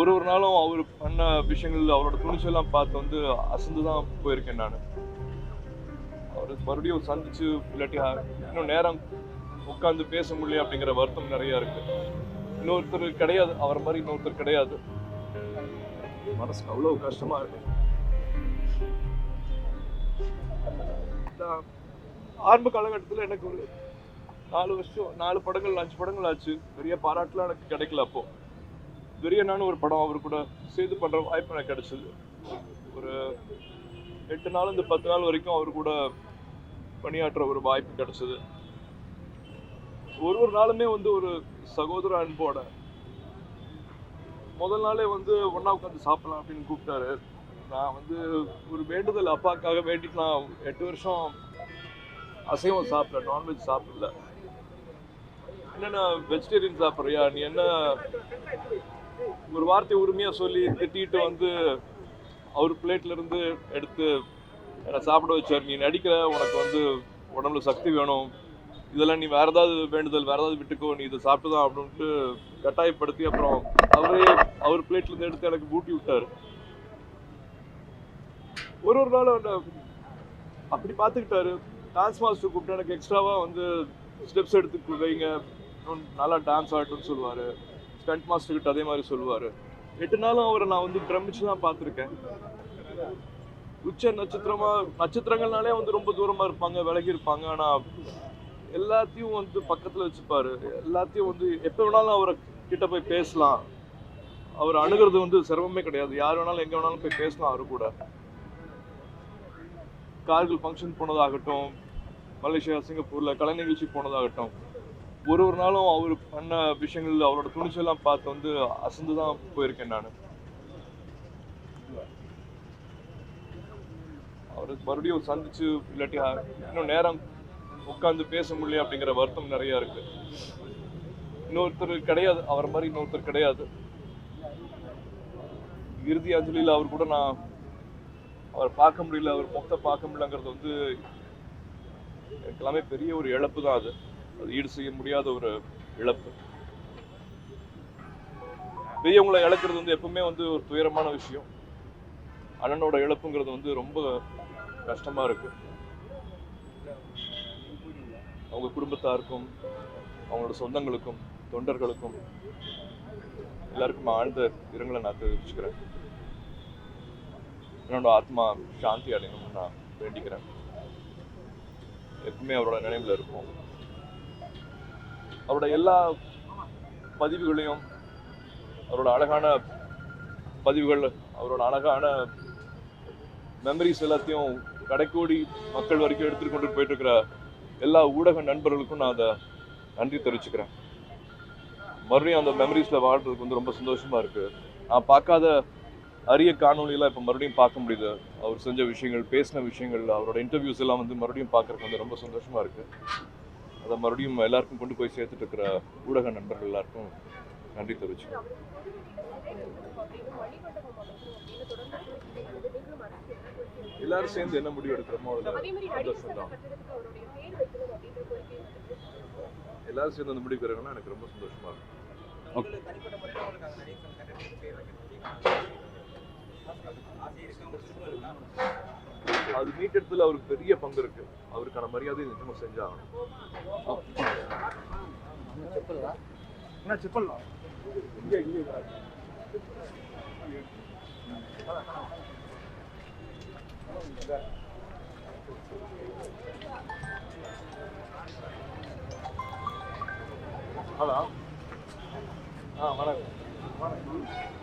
ஒரு ஒரு நாளும் அவர் பண்ண விஷயங்கள் அவரோட துணிச்செல்லாம் பார்த்து வந்து அசந்து தான் போயிருக்கேன் நான். அவர் மறுபடியும் சந்திச்சு இல்லாட்டி இன்னும் நேரம் உட்காந்து பேச முடியல அப்படிங்கிற வருத்தம் நிறைய இருக்கு. இன்னொருத்தர் கிடையாது அவர் மாதிரி இன்னொருத்தர் கிடையாது. மனசுக்கு அவ்வளவு கஷ்டமா இருக்கு. ஆரம்ப காலகட்டத்தில் எனக்கு ஒரு நாலு வருஷம் நாலு படங்கள் அஞ்சு படங்கள் ஆச்சு. பெரிய பாராட்டுலாம் எனக்கு கிடைக்கல அப்போ. வெறியனான ஒரு படம் அவர் கூட சேர்ந்து பண்ற வாய்ப்பு எனக்கு கிடைச்சது. ஒரு எட்டு நாள் இந்த பத்து நாள் வரைக்கும் அவர் கூட பணியாற்ற ஒரு வாய்ப்பு கிடைச்சது. ஒரு ஒரு நாளுமே வந்து ஒரு சகோதர அன்போட முதல் நாளே வந்து ஒன்றா உட்காந்து சாப்பிடலாம் அப்படின்னு கூப்பிட்டாரு. நான் வந்து ஒரு வேண்டுதல் அப்பாக்காக வேண்டிட்டு நான் எட்டு வருஷம் அசைவம் சாப்பிடல நான்வெஜ் சாப்பிடல. என்னென்ன வெஜிடேரியன் சாப்பிட்றியா? நீ என்ன ஒரு வார்த்தை உரிமையாக சொல்லி திட்டிட்டு வந்து அவர் பிளேட்லேருந்து எடுத்து என்னை சாப்பிட வச்சார். நீ நடிக்கிற உனக்கு வந்து உடம்புல சக்தி வேணும். இதெல்லாம் நீ வேற ஏதாவது வேண்டுதல் வேற ஏதாவது விட்டுக்கோ நீ இதை சாப்பிட்டு தான் அப்படின்ட்டு கட்டாயப்படுத்தி அப்புறம் அவரே அவர் பிளேட்லேருந்து எடுத்து எனக்கு பூட்டி விட்டாரு. ஒரு ஒரு நாள் அப்படி பார்த்துக்கிட்டாரு. டான்ஸ் மாஸ்டர் கூப்பிட்டு எனக்கு எக்ஸ்ட்ராவாக வந்து ஸ்டெப்ஸ் எடுத்து வைங்க. நல்லா டான்ஸ் ஆடட்டும்னு சொல்லுவார். ஸ்டண்ட் மாஸ்டர் கிட்ட அதே மாதிரி சொல்லுவார். எட்டு நாளும் அவரை நான் வந்து பிரமிச்சு தான் பார்த்துருக்கேன். உச்ச நட்சத்திரமா நட்சத்திரங்கள்னாலே வந்து ரொம்ப தூரமா இருப்பாங்க விலகி இருப்பாங்க. ஆனா எல்லாத்தையும் வந்து பக்கத்துல வச்சுப்பாரு. எல்லாத்தையும் வந்து எப்போ வேணாலும் அவரை கிட்ட போய் பேசலாம். அவர் அணுகிறது வந்து சிரமமே கிடையாது. யார் வேணாலும் எங்கே வேணாலும் போய் பேசலாம் அவரு கூட. கார்கில் ஃபங்க்ஷன் போனதாகட்டும் மலேசியா சிங்கப்பூரில் கலை நிகழ்ச்சி போனதாகட்டும். ஒரு ஒரு நாளும் அவர் பண்ண விஷயங்கள் அவரோட துணிச்செல்லாம் பார்த்து வந்து அசந்து தான் போயிருக்கேன் நான். அவர் மறுபடியும் சந்திச்சு இல்லாட்டி இன்னும் நேரம் உட்காந்து பேச முடியல அப்படிங்கிற வருத்தம் நிறைய இருக்கு. இன்னொருத்தர் கிடையாது அவர் மாதிரி இன்னொருத்தர் கிடையாது. இறுதி அஞ்சலியில் அவர் கூட நான் அவர் பார்க்க முடியல அவர் முகத்தை பார்க்க முடியலங்கிறது வந்து எனக்கு எல்லாமே பெரிய ஒரு இழப்பு தான் அது. அது ஈடு செய்ய முடியாத ஒரு இழப்பு. பெரியவங்களை இழக்கிறது வந்து எப்பவுமே வந்து ஒரு துயரமான விஷயம். அண்ணனோட இழப்புங்கிறது வந்து ரொம்ப கஷ்டமா இருக்கு. அவங்க குடும்பத்தாருக்கும் அவங்களோட சொந்தங்களுக்கும் தொண்டர்களுக்கும் எல்லாருக்கும் ஆழ்ந்த இரங்கலை நான் தெரிவிச்சுக்கிறேன். என்னோட ஆத்மா சாந்தி அடையணும்னு நான் வேண்டிக்கிறேன். எப்பவுமே அவரோட நினைவுல இருக்கும் அவரோட எல்லா பதிவுகளையும் அவரோட அழகான பதிவுகள் அவரோட அழகான மெமரிஸ் எல்லாத்தையும் கடைக்கோடி மக்கள் வரைக்கும் எடுத்துட்டு கொண்டு போயிட்டு இருக்கிற எல்லா ஊடக நண்பர்களுக்கும் நான் அதை நன்றி தெரிவிச்சுக்கிறேன். மறுபடியும் அந்த மெமரிஸில் வாழ்றதுக்கு வந்து ரொம்ப சந்தோஷமாக இருக்குது நான் பார்க்காத அரிய காணொலியெல்லாம் இப்போ மறுபடியும் பார்க்க முடியுது. அவர் செஞ்ச விஷயங்கள் பேசின விஷயங்கள் அவரோட இன்டர்வியூஸ் எல்லாம் வந்து மறுபடியும் பார்க்குறதுக்கு வந்து ரொம்ப சந்தோஷமாக இருக்குது அதை மறுபடியும் எல்லாருக்கும் கொண்டு போய் சேர்த்துட்டு இருக்கிற ஊடக நண்பர்கள் எல்லாருக்கும் நன்றி தெரிவிச்சுக்கிறேன் எல்லாரும் சேர்ந்து என்ன முடிவு எடுக்கிறோமோ சந்தோஷம் எல்லாரும் சேர்ந்து அந்த முடிவு எடுக்கிறோம்னா எனக்கு ரொம்ப சந்தோஷமா இருக்கும் அது மீட்டெடுத்துல அவருக்கு பெரிய பங்கு இருக்கு. அவருக்கான மரியாதை நிச்சயமா செஞ்சாகணும் என்ன செப்பல்லாம் ஹலோ. ஆ வணக்கம் வணக்கம்.